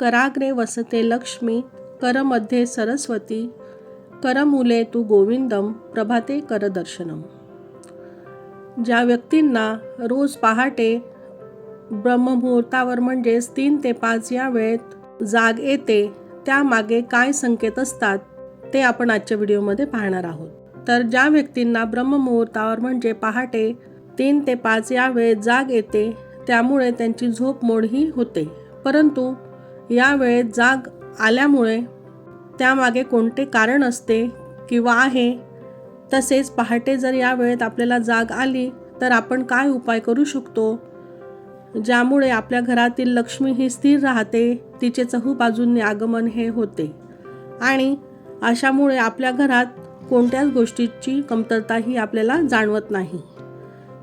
कराग्रे वसते लक्ष्मी करमध्ये सरस्वती करमुले तू गोविंदम प्रभाते करदर्शनम. ज्या व्यक्तींना रोज पहाटे ब्रह्ममुहूर्तावर म्हणजेच तीन ते पाच या वेळेत जाग येते त्यामागे काय संकेत असतात ते आपण आजच्या व्हिडिओमध्ये पाहणार आहोत. तर ज्या व्यक्तींना ब्रह्ममुहूर्तावर म्हणजे पहाटे तीन ते पाच या वेळेत जाग येते त्यामुळे त्यांची झोप मोडही होते. परंतु या वेळेत जाग आल्यामुळे त्यामागे कोणते कारण असते किंवा आहे? तसेच पहाटे जर या वेळेत आपल्याला जाग आली तर आपण काय उपाय करू शकतो? ज्यामुळे आपल्या घरातील लक्ष्मी ही स्थिर राहते तिचे चहूबाजूंनी आगमन हे होते. आणि अशामुळे आपल्या घरात कोणत्याच गोष्टीची कमतरताही आपल्याला जाणवत नाही.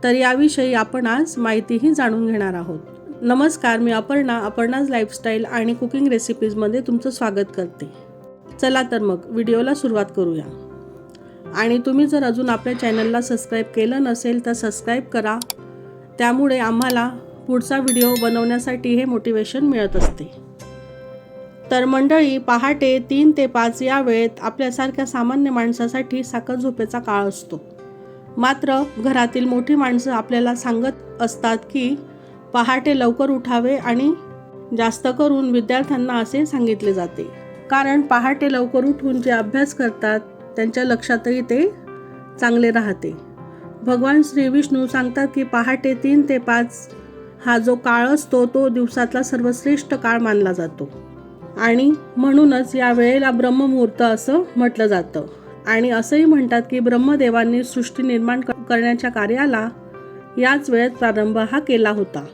तर याविषयी आपण आज माहितीही जाणून घेणार आहोत. नमस्कार मी अपर्णा अपर्णाज लाईफस्टाईल आणि कुकिंग रेसिपीजमध्ये तुमचं स्वागत करते. चला तर मग व्हिडिओला सुरुवात करूया. आणि तुम्ही जर अजून आपल्या चॅनलला सबस्क्राईब केलं नसेल तर सबस्क्राईब करा. त्यामुळे आम्हाला पुढचा व्हिडिओ बनवण्यासाठी हे मोटिवेशन मिळत असते. तर मंडळी पहाटे तीन ते पाच या वेळेत आपल्यासारख्या सामान्य माणसासाठी साखर झोपेचा काळ असतो. मात्र घरातील मोठी माणसं आपल्याला सांगत असतात की पहाटे लवकर उठावे आणि जास्त करून विद्यार्थ्यांना असे सांगितले जाते. कारण पहाटे लवकर उठून जे अभ्यास करतात त्यांच्या लक्षातही ते चांगले राहते. भगवान श्री विष्णू सांगतात की पहाटे तीन ते पाच हा जो काळ असतो तो दिवसातला सर्वश्रेष्ठ काळ मानला जातो. आणि म्हणूनच या वेळेला ब्रह्ममुहूर्त असं म्हटलं जातं. आणि असंही म्हणतात की ब्रह्मदेवांनी सृष्टी निर्माण क- करण्याच्या कार्याला याच वेळेत प्रारंभ हा केला होता.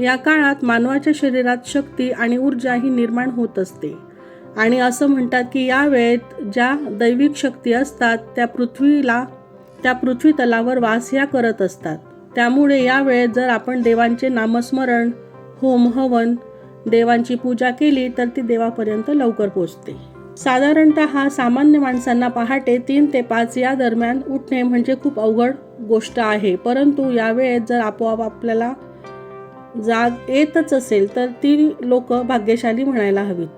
या काळात मानवाच्या शरीरात शक्ती आणि ऊर्जा ही निर्माण होत असते. आणि असं म्हणतात की या वेळेत ज्या दैविक शक्ती असतात त्या पृथ्वीला त्या पृथ्वी तलावर वास ह्या करत असतात. त्यामुळे या वेळेत जर आपण देवांचे नामस्मरण होम हवन देवांची पूजा केली तर ती देवापर्यंत लवकर पोचते. साधारणतः हा सामान्य माणसांना पहाटे तीन ते पाच या दरम्यान उठणे म्हणजे खूप अवघड गोष्ट आहे. परंतु या वेळेत जर आपोआप आपल्याला जाग येतच असेल तर ती लोक भाग्यशाली म्हणायला हवीत.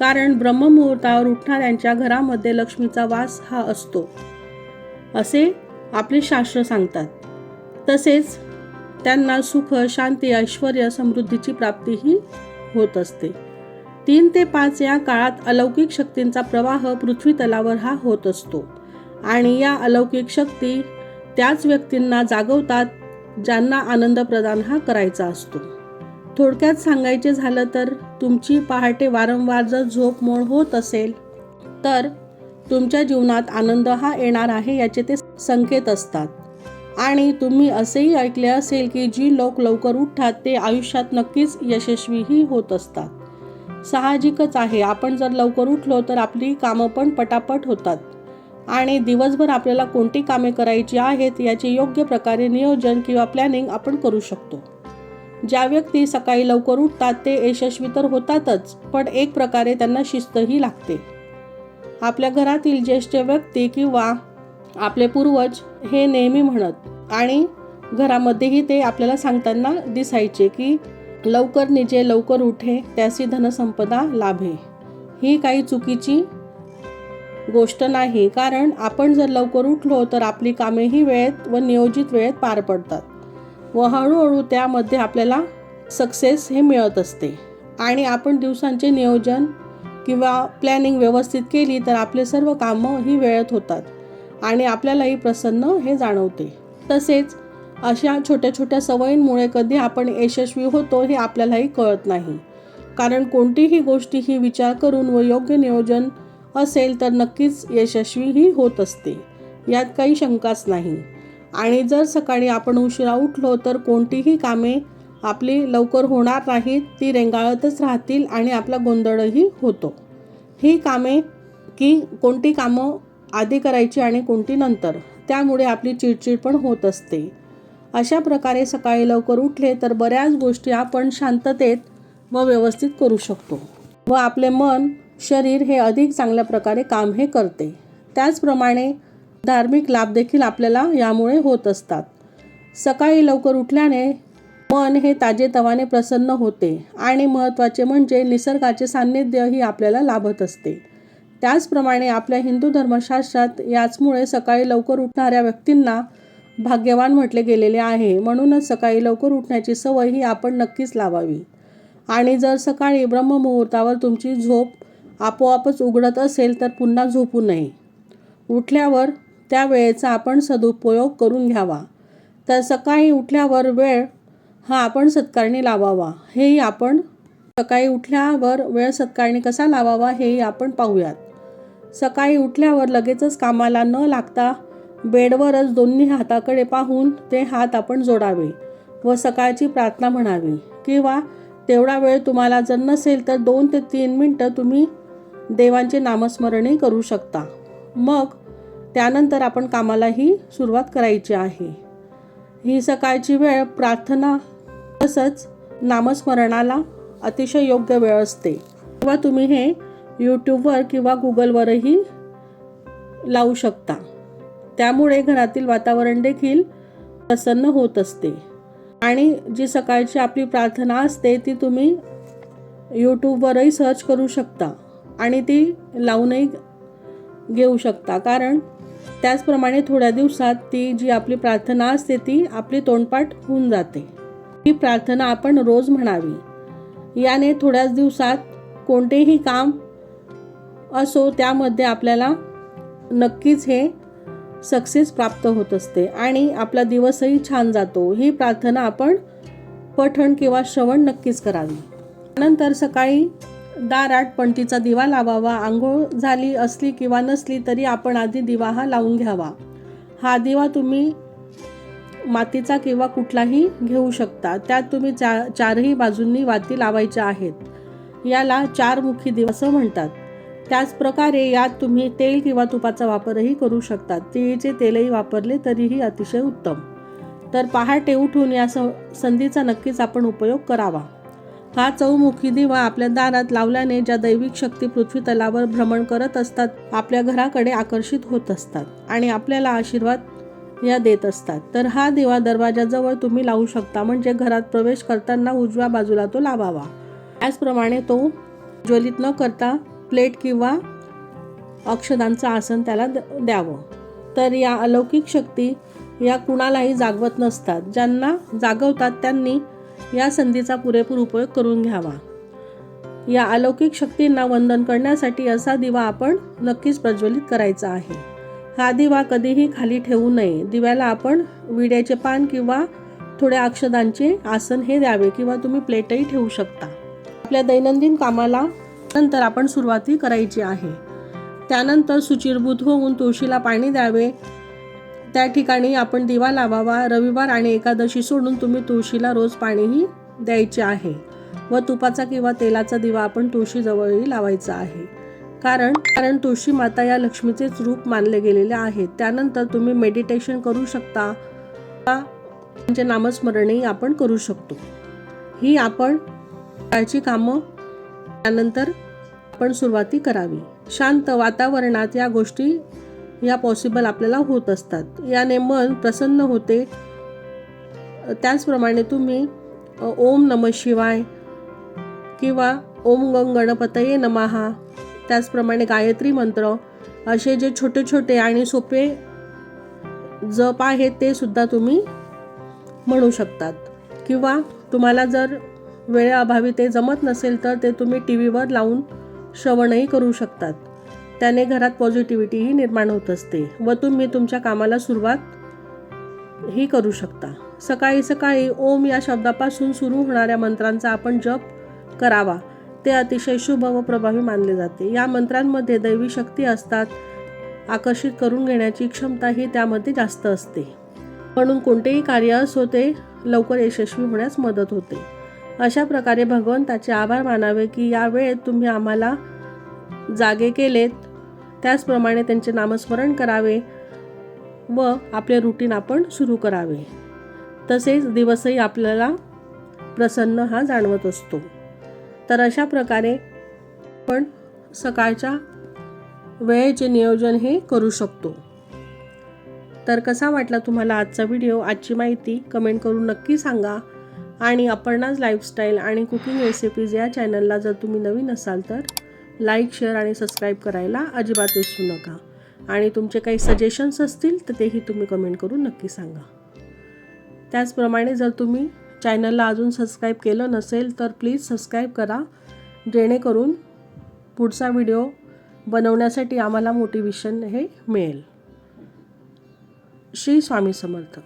कारण ब्रह्ममुहूर्तावर उठणाऱ्यांच्या घरामध्ये लक्ष्मीचा वास हा असतो. असे आपले शास्त्र सांगतात. तसेच त्यांना सुख शांती ऐश्वर समृद्धीची प्राप्तीही होत असते. तीन ते पाच या काळात अलौकिक शक्तींचा प्रवाह पृथ्वी तलावर हा होत असतो. आणि या अलौकिक शक्ती त्याच व्यक्तींना जागवतात ज्यांना आनंद प्रदान हा करायचा असतो. थोडक्यात सांगायचे झालं तर तुमची पहाटे वारंवार जर झोप मोड होत असेल तर तुमच्या जीवनात आनंद हा येणार आहे याचे ते संकेत असतात. आणि तुम्ही असेही ऐकले असेल की जी लोक लवकर उठतात ते आयुष्यात नक्कीच यशस्वीही होत असतात. साहजिकच आहे आपण जर लवकर उठलो तर आपली कामं पण पटापट होतात. आणि दिवसभर आपल्याला कोणती कामे करायची आहेत याचे योग्य प्रकारे नियोजन किंवा प्लॅनिंग आपण करू शकतो. ज्या व्यक्ती सकाळी लवकर उठतात ते यशस्वी तर होतातच पण एक प्रकारे त्यांना शिस्तही लागते. आपल्या घरातील ज्येष्ठ व्यक्ती किंवा आपले पूर्वज हे नेहमी म्हणत आणि घरामध्येही ते आपल्याला सांगताना दिसायचे की लवकर निजे लवकर उठे त्यासी धनसंपदा लाभे. ही काही चुकीची गोष्ट नाही. कारण आपण जर लवकर उठलो तर आपली कामेही वेळेत व नियोजित वेळेत पार पडतात. व हळूहळू त्यामध्ये आपल्याला सक्सेस हे मिळत असते. आणि आपण दिवसांचे नियोजन किंवा प्लॅनिंग व्यवस्थित केली तर आपले सर्व कामं ही वेळेत होतात. आणि आपल्यालाही प्रसन्न हे जाणवते. तसेच अशा छोट्या छोट्या सवयींमुळे कधी आपण यशस्वी होतो हे आपल्यालाही कळत नाही. कारण कोणतीही गोष्टी ही विचार करून व योग्य नियोजन असेल तर नक्कीच यशस्वीही होत असते. यात काही शंकाच नाही. आणि जर सकाळी आपण उशिरा उठलो तर कोणतीही कामे आपली लवकर होणार नाहीत ती रेंगाळतच राहतील आणि आपला गोंधळही होतो. ही कामे की कोणती कामं आधी करायची आणि कोणती नंतर त्यामुळे आपली चिडचिड पण होत असते. अशा प्रकारे सकाळी लवकर उठले तर बऱ्याच गोष्टी आपण शांततेत व व्यवस्थित करू शकतो. व आपले मन शरीर हे अधिक चांगल्या प्रकारे काम हे करते. त्याचप्रमाणे धार्मिक लाभ देखील आपल्याला यामुळे होत असतात. सकाळी लवकर उठल्याने मन हे ताजेतवाने प्रसन्न होते आणि महत्त्वाचे म्हणजे निसर्गाचे सान्निध्यही आपल्याला लाभत असते. त्याचप्रमाणे आपल्या हिंदू धर्मशास्त्रात याचमुळे सकाळी लवकर उठणाऱ्या व्यक्तींना भाग्यवान म्हटले गेलेले आहे. म्हणूनच सकाळी लवकर उठण्याची सवय ही आपण नक्कीच लावावी. आणि जर सकाळी ब्रह्ममुहूर्तावर तुमची झोप आपोआपच उघडत असेल तर पुन्हा झोपू नये. उठल्यावर त्या वेळेचा आपण सदुपयोग करून घ्यावा. तर सकाळी उठल्यावर वेळ हा आपण सत्कारणी लावावा. हेही आपण सकाळी उठल्यावर वेळ सत्कारणी कसा लावावा हेही आपण पाहूयात. सकाळी उठल्यावर लगेचच कामाला न लागता बेडवरच दोन्ही हाताकडे पाहून ते हात आपण जोडावे व सकाळची प्रार्थना म्हणावी. किंवा तेवढा वेळ तुम्हाला जर नसेल तर दोन ते तीन मिनटं तुम्ही देवांचे नामस्मरणही करू शकता. मग त्यानंतर आपण कामालाही सुरुवात करायची आहे. ही सकाळची वेळ प्रार्थना तसंच नामस्मरणाला अतिशय योग्य वेळ असते. किंवा तुम्ही हे यूट्यूबवर किंवा गुगलवरही लावू शकता. त्यामुळे घरातील वातावरण देखील प्रसन्न होत असते. आणि जी सकाळची आपली प्रार्थना असते ती तुम्ही यूट्यूबवरही सर्च करू शकता. आणि ती लावूनही घेऊ शकता. कारण त्याचप्रमाणे थोड्या दिवसात ती जी आपली प्रार्थना असते ती आपली तोंडपाठ होऊन जाते. ही प्रार्थना आपण रोज म्हणावी. याने थोड्याच दिवसात कोणतेही काम असो त्यामध्ये आपल्याला नक्कीच हे सक्सेस प्राप्त होत असते आणि आपला दिवसही छान जातो. ही प्रार्थना आपण पठण किंवा श्रवण नक्कीच करावी. त्यानंतर सकाळी दारात पणतीचा दिवा लावावा आंघोळ झाली असली किंवा नसली तरी आपण आधी दिवा हा लावून घ्यावा. हा दिवा तुम्ही मातीचा किंवा कुठलाही घेऊ शकता. त्यात तुम्ही चा चारही बाजूंनी वाती लावायच्या आहेत. याला चारमुखी दिवा असं म्हणतात त्याचप्रकारे यात तुम्ही तेल किंवा तुपाचा वापरही करू शकता. तिळीचे तेलही वापरले तरीही अतिशय उत्तम. तर पहाटे उठून या स संधीचा नक्कीच आपण उपयोग करावा. हा चौमुखी दिवा आपल्या दारात लावल्याने ज्या दैविक शक्ती पृथ्वी तलावर भ्रमण करत असतात आपल्या घराकडे आकर्षित होत असतात आणि आपल्याला आशीर्वाद या देत असतात. तर हा दिवा दरवाजाजवळ तुम्ही लावू शकता म्हणजे घरात प्रवेश करताना उजव्या बाजूला तो लावावा. त्याचप्रमाणे तो ज्वलित न करता प्लेट किंवा अक्षदांचं आसन त्याला द द्यावं. तर या अलौकिक शक्ती या कुणालाही जागवत नसतात. ज्यांना जागवतात त्यांनी या संधीचा पुरेपूर उपयोग करून घ्यावा. या अलौकिक शक्तींना वंदन करण्यासाठी असा दिवा आपण नक्कीच प्रज्वलित करायचा आहे. हा दिवा कधीही खाली ठेवू नये. दिव्याला आपण विड्याचे पान किंवा थोड्या अक्षदांचे आसन हे द्यावे किंवा तुम्ही प्लेटही ठेवू शकता. आपल्या दैनंदिन कामाला नंतर आपण सुरुवाती करायची आहे. त्यानंतर सुचिरभूत होऊन तुळशीला पाणी द्यावे. त्या ठिकाणी आपण दिवा लावावा रविवार आणि एकादशी सोडून तुम्ही तुळशीला रोज पाणीही द्यायचे आहे. व तुपाचा किंवा तेलाचा दिवा आपण तुळशीजवळही लावायचा आहे. कारण कारण तुळशी माता या लक्ष्मीचेच रूप मानले गेलेले आहे. त्यानंतर तुम्ही मेडिटेशन करू शकता. म्हणजे त्यांचे नामस्मरणही आपण करू शकतो. ही आपण काळची कामं त्यानंतर आपण सुरुवाती करावी. शांत वातावरणात या गोष्टी या पॉसिबल आपल्याला होत असतात. याने मन प्रसन्न होते. त्याचप्रमाणे तुम्ही ओम नम शिवाय किंवा ओम गंग गणपतये नमहा त्याचप्रमाणे गायत्री मंत्र असे जे छोटे छोटे आणि सोपे जप आहेत ते सुद्धा तुम्ही म्हणू शकतात. किंवा तुम्हाला जर वेळेअभावी ते जमत नसेल तर ते तुम्ही टी व्हीवर लावून श्रवणही करू शकतात. त्याने घरात पॉझिटिव्हिटीही निर्माण होत असते व तुम्ही तुमच्या कामाला सुरुवात ही करू शकता. सकाळी सकाळी ओम या शब्दापासून सुरू होणाऱ्या मंत्रांचा आपण जप करावा. ते अतिशय शुभ व प्रभावी मानले जाते. या मंत्रांमध्ये दैवी शक्ती असतात आकर्षित करून घेण्याची क्षमताही त्यामध्ये जास्त असते. म्हणून कोणतेही कार्य असो ते लवकर यशस्वी होण्यास मदत होते. अशा प्रकारे भगवंताचे आभार मानावे की या वेळेत तुम्ही आम्हाला जागे केलेत. त्याचप्रमाणे त्यांचे नामस्मरण करावे व आपले रुटीन आपण सुरू करावे. तसेच दिवसही आपल्याला प्रसन्न हा जाणवत असतो. तर अशा प्रकारे आपण सकाळच्या वेळेचे नियोजन हे करू शकतो. तर कसा वाटला तुम्हाला आजचा व्हिडिओ? आजची माहिती कमेंट करून नक्की सांगा. आणि अपर्णाज लाईफस्टाईल आणि कुकिंग रेसिपीज या चॅनलला जर तुम्ही नवीन असाल तर लाईक शेअर आणि सबस्क्राईब करायला अजिबात विसरू नका. आणि तुमचे काही सजेशन्स असतील तर तेही तुम्ही कमेंट करून नक्की सांगा. त्याचप्रमाणे जर तुम्ही चॅनलला अजून सबस्क्राईब केलं नसेल तर प्लीज सबस्क्राईब करा. जेणेकरून पुढचा व्हिडिओ बनवण्यासाठी आम्हाला मोटिवेशन हे मिळेल. श्री स्वामी समर्थ.